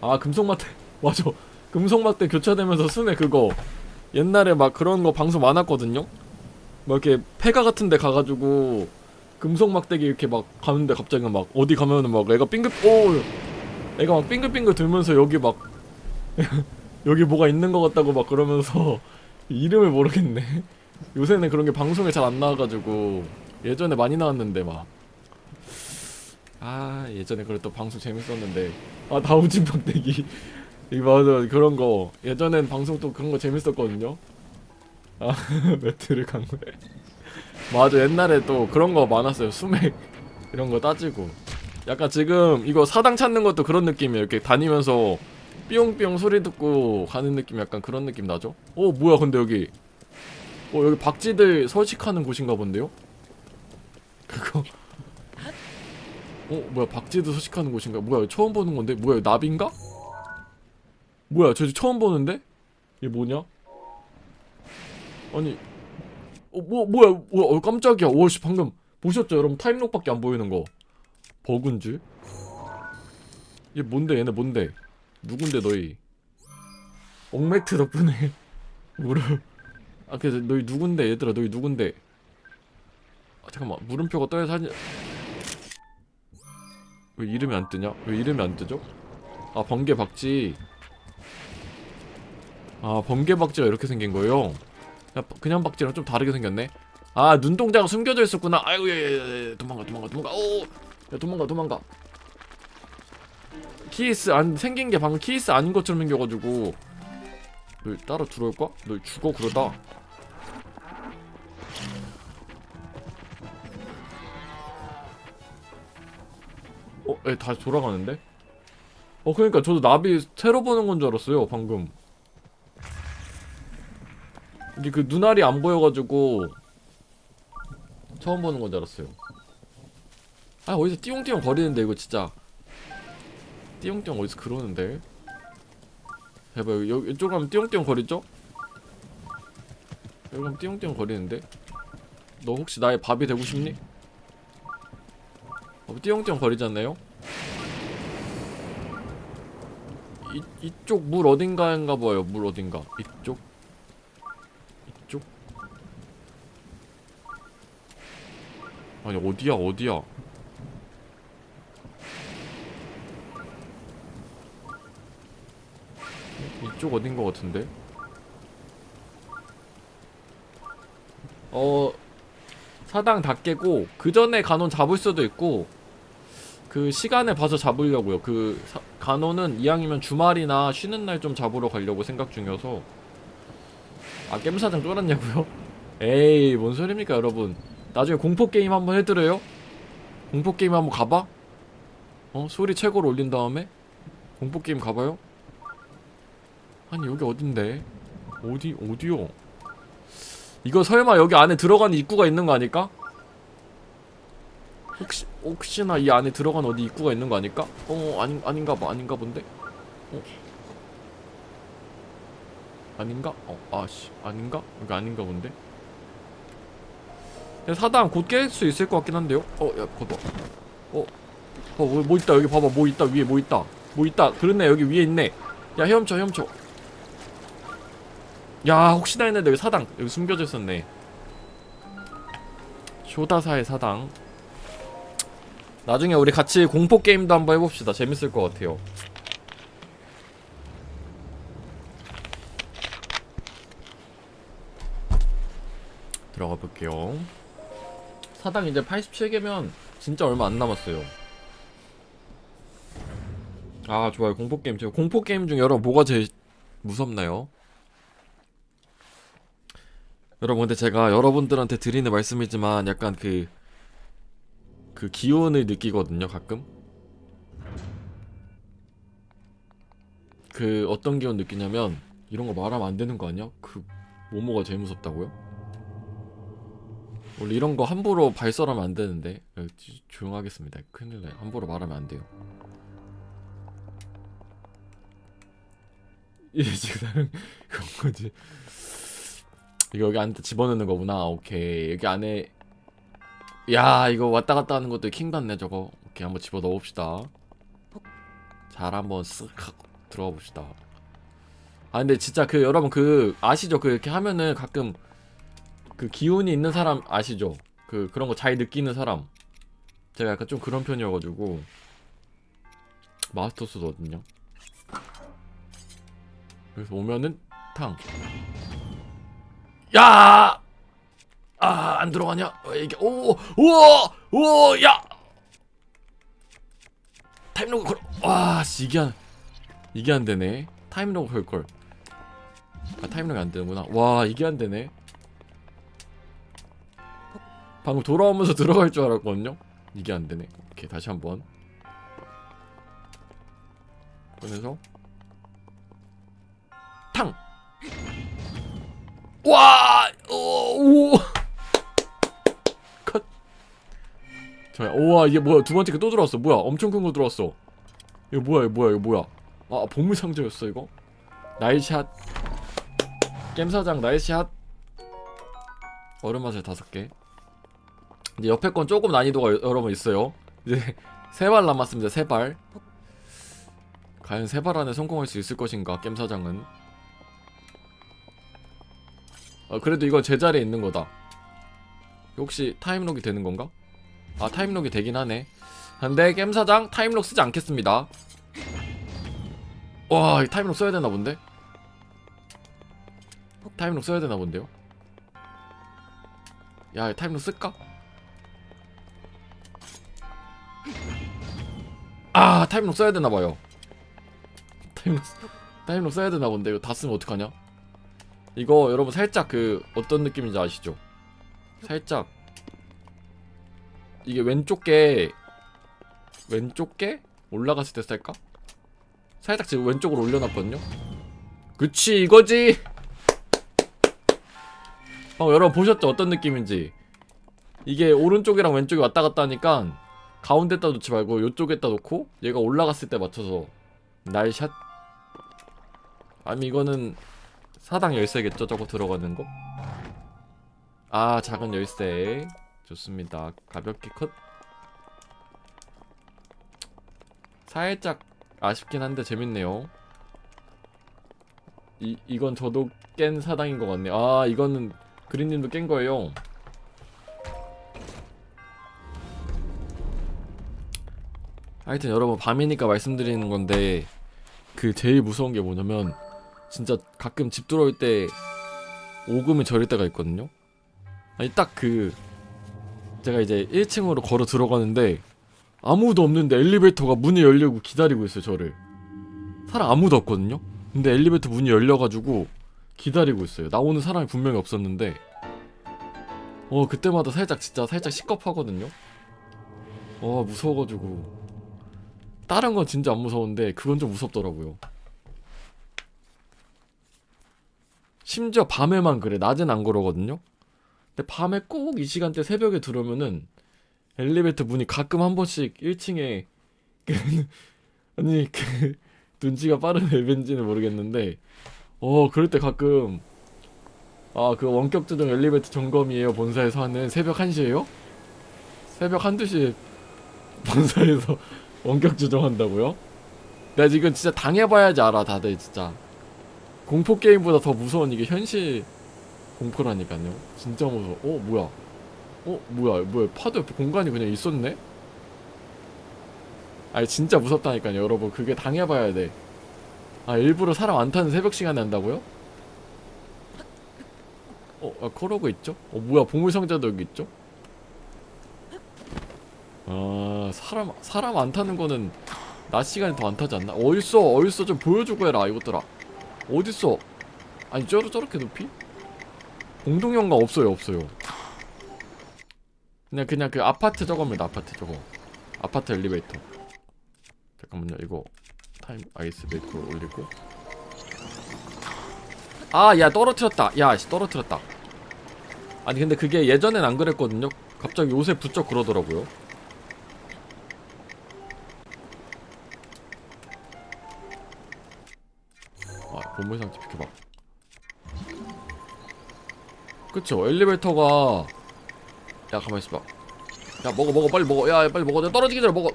아 금속막대 맞아. 금속막대 교차되면서 순회 그거 옛날에 막 그런 거 방송 많았거든요? 막 이렇게 폐가 같은 데 가가지고 금속막대기 이렇게 막 가는데 갑자기 막 어디 가면은 막 애가 빙글 오! 애가 막 빙글빙글 돌면서 여기 막 여기 뭐가 있는 것 같다고 막 그러면서 이름을 모르겠네. 요새는 그런 게 방송에 잘 안 나와가지고 예전에 많이 나왔는데 막 아 예전에 그래도 방송 재밌었는데. 아 다우진 막대기. 이거 맞아 그런 거. 예전엔 방송 또 그런 거 재밌었거든요. 아 매트를 간 거에 맞아 옛날에 또 그런 거 많았어요. 수맥. 이런 거 따지고. 약간 지금 이거 사당 찾는 것도 그런 느낌이에요. 이렇게 다니면서 삐용삐용 소리 듣고 가는 느낌 약간 그런 느낌 나죠? 어 뭐야 근데 여기. 어 여기 박쥐들 서식하는 곳인가 본데요? 그거 어 뭐야 박쥐도 서식하는 곳인가? 뭐야 처음 보는 건데? 뭐야 나비인가? 뭐야 저 처음 보는데? 얘 뭐냐? 아니 어 뭐 뭐야 뭐야 어, 깜짝이야. 오씨 방금 보셨죠? 여러분 타임록밖에 안 보이는 거. 버그인 줄얘 뭔데 얘네 뭔데? 누군데 너희? 옥매트 덕분에 물을 아 그래서 너희 누군데? 얘들아 너희 누군데? 아 잠깐만. 물음표가 떠야 사진 왜 이름이 안 뜨냐? 왜 이름이 안 뜨죠? 아 번개 박쥐. 아 번개 박쥐가 이렇게 생긴 거예요? 그냥, 박쥐랑 좀 다르게 생겼네. 아 눈동자가 숨겨져 있었구나. 아이고 예예예 도망가 도망가 도망가. 오야 도망가 도망가. 키스 안 생긴 게 방금 키스 아닌 것처럼 생겨가지고. 너 따라 들어올까? 너 죽어 그러다 어? 애 다시 돌아가는데? 어 그러니까 저도 나비 새로 보는 건 줄 알았어요 방금 이게 그 눈알이 안 보여가지고 처음 보는 건 줄 알았어요 아 어디서 띠용띠용 거리는데 이거 진짜 띠용띠용 어디서 그러는데 해봐 여기, 여기 이쪽 가면 띠용띠용 거리죠? 여기 가면 띠용띠용 거리는데 너 혹시 나의 밥이 되고 싶니? 어, 띠용띠용 거리잖아요? 이, 이쪽 물 어딘가인가 봐요 물 어딘가 이쪽 이쪽 아니 어디야 어디야 이쪽 어딘 것 같은데? 어 사당 다 깨고 그 전에 간원 잡을 수도 있고 그 시간을 봐서 잡으려고요. 그 사, 간원은 이왕이면 주말이나 쉬는 날 좀 잡으러 가려고 생각 중이어서 아 겜사장 쫄았냐고요? 에이 뭔 소리입니까 여러분? 나중에 공포 게임 한번 해드려요? 공포 게임 한번 가봐? 어 소리 최고로 올린 다음에 공포 게임 가봐요? 아니 여기 어딘데? 어디 어디요? 이거 설마 여기 안에 들어가는 입구가 있는 거 아닐까? 혹시 혹시나 이 안에 들어간 어디 입구가 있는 거 아닐까? 어 아닌 아닌가 봐 아닌가 본데? 어 아닌가? 어 아씨 아닌가? 여기 아닌가 본데? 야, 사당 곧 깰 수 있을 것 같긴 한데요? 어야 봐봐 어 어, 뭐, 뭐 있다 여기 봐봐 뭐 있다 위에 뭐 있다 뭐 있다 그렇네 여기 위에 있네 야 헤엄쳐 헤엄쳐 야 혹시나 했는데 여기 사당 여기 숨겨져 있었네 쇼다사의 사당 나중에 우리 같이 공포 게임도 한번 해봅시다. 재밌을 것 같아요. 들어가 볼게요. 사당 이제 87개면 진짜 얼마 안 남았어요. 아 좋아요. 공포 게임 제가 공포 게임 중 여러분 뭐가 제일 무섭나요? 여러분 근데 제가 여러분들한테 드리는 말씀이지만 약간 그 그 기운을 느끼거든요 가끔. 그 어떤 기운 느끼냐면 이런 거 말하면 안 되는 거 아니야? 그 모모가 제일 무섭다고요? 원래 이런 거 함부로 발설하면 안 되는데. 어, 지- 조용하겠습니다. 큰일 나요. 함부로 말하면 안 돼요. 이게 지금 다른 그런 거지. 이거 여기 안에 집어넣는 거구나. 오케이. 여기 안에 야 이거 왔다 갔다 하는 것도 킹받네 저거 오케이 한번 집어 넣읍시다 잘 한번 쓱 하고 들어가 봅시다. 아 근데 진짜 그 여러분 그 아시죠? 그 이렇게 하면은 가끔 그 기운이 있는 사람 아시죠? 그 그런 거 잘 느끼는 사람. 제가 약간 좀 그런 편이어가지고 마스터스거든요. 그래서 오면은 탕. 야! 아, 안 들어가냐? 어, 이게 오, 우와, 우와, 야! 타임로그 걸. 와, 씨, 이게 안 이게 안 되네. 타임로그 걸 걸. 아, 타임로그 안 되는구나. 와, 이게 안 되네. 방금 돌아오면서 들어갈 줄 알았거든요. 이게 안 되네. 오케이, 다시 한번. 꺼내서 탕. 와! 오! 오! 자, 우와 이게 뭐야? 두 번째 게 또 들어왔어. 뭐야? 엄청 큰 거 들어왔어. 이거 뭐야? 이거 뭐야? 이거 뭐야? 아, 보물 상자였어 이거. 나이샷. 게임 사장 나이샷. 얼음 맛을 다섯 개. 이제 옆에 건 조금 난이도가 여- 여러분 있어요. 이제 세 발 남았습니다. 세 발. 과연 세 발 안에 성공할 수 있을 것인가? 게임 사장은. 어, 그래도 이건 제자리에 있는 거다. 혹시 타임록이 되는 건가? 아 타임록이 되긴 하네. 근데 게임 사장 타임록 쓰지 않겠습니다. 와, 이 타임록 써야 되나 본데? 타임록 써야 되나 본데요? 야, 이 타임록 쓸까? 아, 타임록 써야 되나 봐요. 타임록 타임록 써야 되나 본데 이거 다 쓰면 어떡하냐? 이거 여러분 살짝 그 어떤 느낌인지 아시죠? 살짝 이게 왼쪽 게 왼쪽 게 올라갔을 때 쓸까? 살짝 지금 왼쪽으로 올려놨거든요. 그치 이거지. 어 여러분 보셨죠 어떤 느낌인지 이게 오른쪽이랑 왼쪽이 왔다 갔다 하니까 가운데다 놓지 말고 이쪽에다 놓고 얘가 올라갔을 때 맞춰서 날샷 아니 이거는 사당 열쇠겠죠 저거 들어가는 거? 아 작은 열쇠 좋습니다. 가볍게 컷. 살짝 아쉽긴 한데 재밌네요. 이, 이건 저도 깬 사당인 것 같네요. 아 이거는 그린님도 깬 거예요. 하여튼 여러분 밤이니까 말씀드리는 건데 그 제일 무서운 게 뭐냐면 진짜 가끔 집 들어올 때 오금이 저릴 때가 있거든요. 아니 딱그 제가 이제 1층으로 걸어 들어가는데 아무도 없는데 엘리베이터가 문이 열리고 기다리고 있어요 저를. 사람 아무도 없거든요. 근데 엘리베이터 문이 열려가지고 기다리고 있어요. 나오는 사람이 분명히 없었는데 어 그때마다 살짝 진짜 살짝 시겁하거든요. 어 무서워가지고 다른 건 진짜 안 무서운데 그건 좀 무섭더라고요. 심지어 밤에만 그래. 낮엔 안 그러거든요. 근데 밤에 꼭 이 시간대 새벽에 들어오면은 엘리베이터 문이 가끔 한 번씩 1층에 아니 그 눈치가 빠른 앱인지는 모르겠는데 어 그럴 때 가끔 아 그 원격 조정 엘리베이터 점검이에요 본사에서 하는 새벽 1시에요? 새벽 1, 2시에 본사에서 원격 조정 한다고요? 내가 지금 진짜 당해봐야지 알아 다들 진짜 공포 게임보다 더 무서운 이게 현실 공포라니까요. 진짜 무서워. 어 뭐야? 어 뭐야? 뭐야? 파도 옆에 공간이 그냥 있었네? 아니 진짜 무섭다니까요, 여러분. 그게 당해봐야 돼. 아 일부러 사람 안 타는 새벽 시간에 한다고요? 어, 아, 코로그 있죠? 어 뭐야? 보물상자도 여기 있죠? 아 사람 사람 안 타는 거는 낮 시간에 더 안 타지 않나? 어딨어? 어딨어? 좀 보여주고 해라 이것들아. 어딨어? 아니 저러 저렇게 높이? 공동연가 없어요 없어요. 그냥 그냥 그 아파트 저겁니다 아파트 저거. 아파트 엘리베이터. 잠깐만요 이거 타임 아이스 메이크로 올리고. 아 야 떨어뜨렸다. 야씨 떨어뜨렸다. 아니 근데 그게 예전엔 안 그랬거든요. 갑자기 요새 부쩍 그러더라고요. 아 보물상자 비켜봐 그쵸 엘리베이터가 야 가만히 있어봐. 야 먹어 먹어 빨리 먹어. 야 야, 빨리 먹어. 내가 떨어지기 전에 먹어.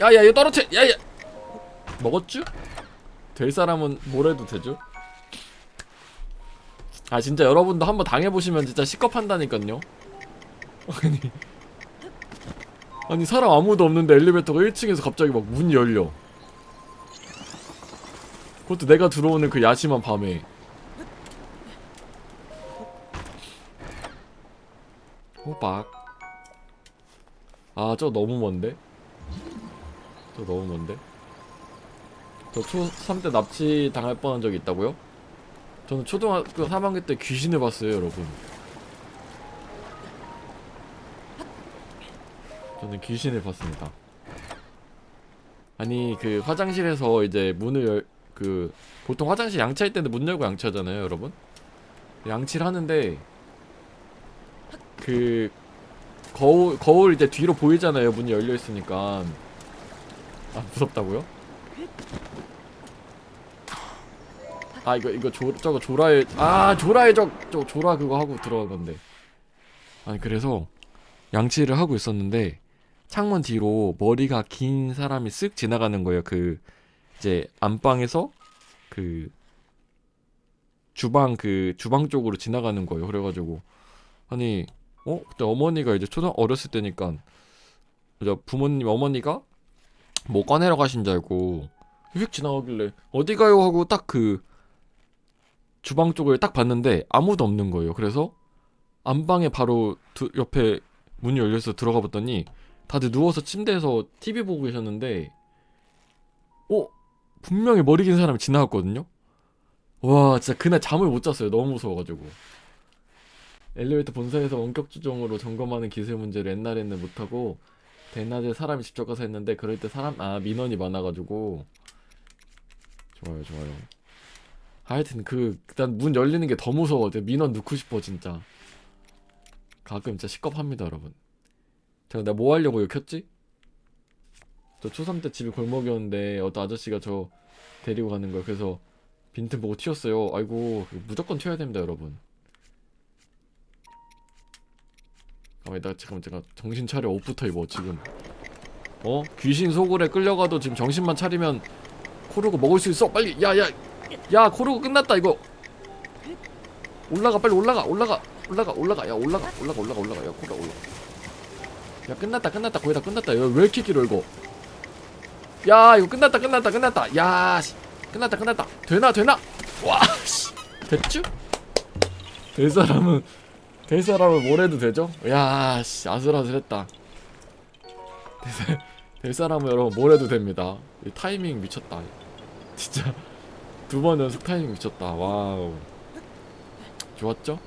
야야 이거 떨어뜨 야야. 먹었쥬? 될 사람은 뭘 해도 되죠? 아 진짜 여러분도 한번 당해보시면 진짜 시겁한다니깐요. 아니. 아니 사람 아무도 없는데 엘리베이터가 1층에서 갑자기 막 문이 열려. 그것도 내가 들어오는 그 야심한 밤에 호박 아저 너무 먼데? 저 너무 먼데? 저 초3 때 납치 당할 뻔한 적이 있다고요? 저는 초등학교 3학년 때 귀신을 봤어요 여러분 저는 귀신을 봤습니다 아니 그 화장실에서 이제 문을 열, 그 보통 화장실 양치할 때는 문 열고 양치하잖아요 여러분 양치를 하는데 그 거울 거울 이제 뒤로 보이잖아요. 문이 열려 있으니까. 아 무섭다고요? 아 이거 이거 조 저거 조라의 아 조라의 적저 조라 그거 하고 들어간 건데. 아니 그래서 양치를 하고 있었는데 창문 뒤로 머리가 긴 사람이 쓱 지나가는 거예요. 그 이제 안방에서 그 주방 그 주방 쪽으로 지나가는 거예요. 그래가지고. 아니 어 그때 어머니가 이제 초등 어렸을 때니까 이제 부모님 어머니가 뭐 꺼내러 가신 줄 알고 휙 지나가길래 어디 가요 하고 딱 그 주방 쪽을 딱 봤는데 아무도 없는 거예요. 그래서 안방에 바로 두, 옆에 문이 열려서 들어가 봤더니 다들 누워서 침대에서 TV 보고 계셨는데 어 분명히 머리 긴 사람이 지나갔거든요. 와 진짜 그날 잠을 못 잤어요. 너무 무서워가지고. 엘리베이터 본사에서 원격 조정으로 점검하는 기술 문제를 옛날에는 못하고 대낮에 사람이 직접 가서 했는데 그럴 때 사람 아 민원이 많아가지고. 좋아요 좋아요. 하여튼 그 일단 문 열리는 게 더 무서워. 내 민원 넣고 싶어 진짜. 가끔 진짜 시겁합니다 여러분. 제가 내가 뭐 하려고 켰지? 저 초3 때 집이 골목이었는데 어떤 아저씨가 저 데리고 가는 거예요. 그래서 빈틈 보고 튀었어요. 아이고 무조건 튀어야 됩니다 여러분 가만히 나 잠깐만 제가 정신 차려. 옷부터 입어 지금. 어? 귀신 소굴에 끌려가도 지금 정신만 차리면 코르고 먹을 수 있어. 빨리. 야야. 야 코르고 끝났다 이거. 올라가 빨리 올라가. 올라가. 올라가 올라가. 야 올라가. 올라가 올라가 올라가. 야 코르 올라가. 야 끝났다 끝났다. 거의 다 끝났다. 야, 왜 이렇게 길어 이거? 야 이거 끝났다 끝났다 끝났다. 야 씨. 끝났다 끝났다. 되나 되나? 와씨. 됐쥬? 될 사람은 될 사람은 뭘 해도 되죠? 야, 씨, 아슬아슬했다. 될, 사- 될 사람은 여러분 뭘 해도 됩니다. 이 타이밍 미쳤다. 진짜 두 번 연속 타이밍 미쳤다. 와우. 좋았죠?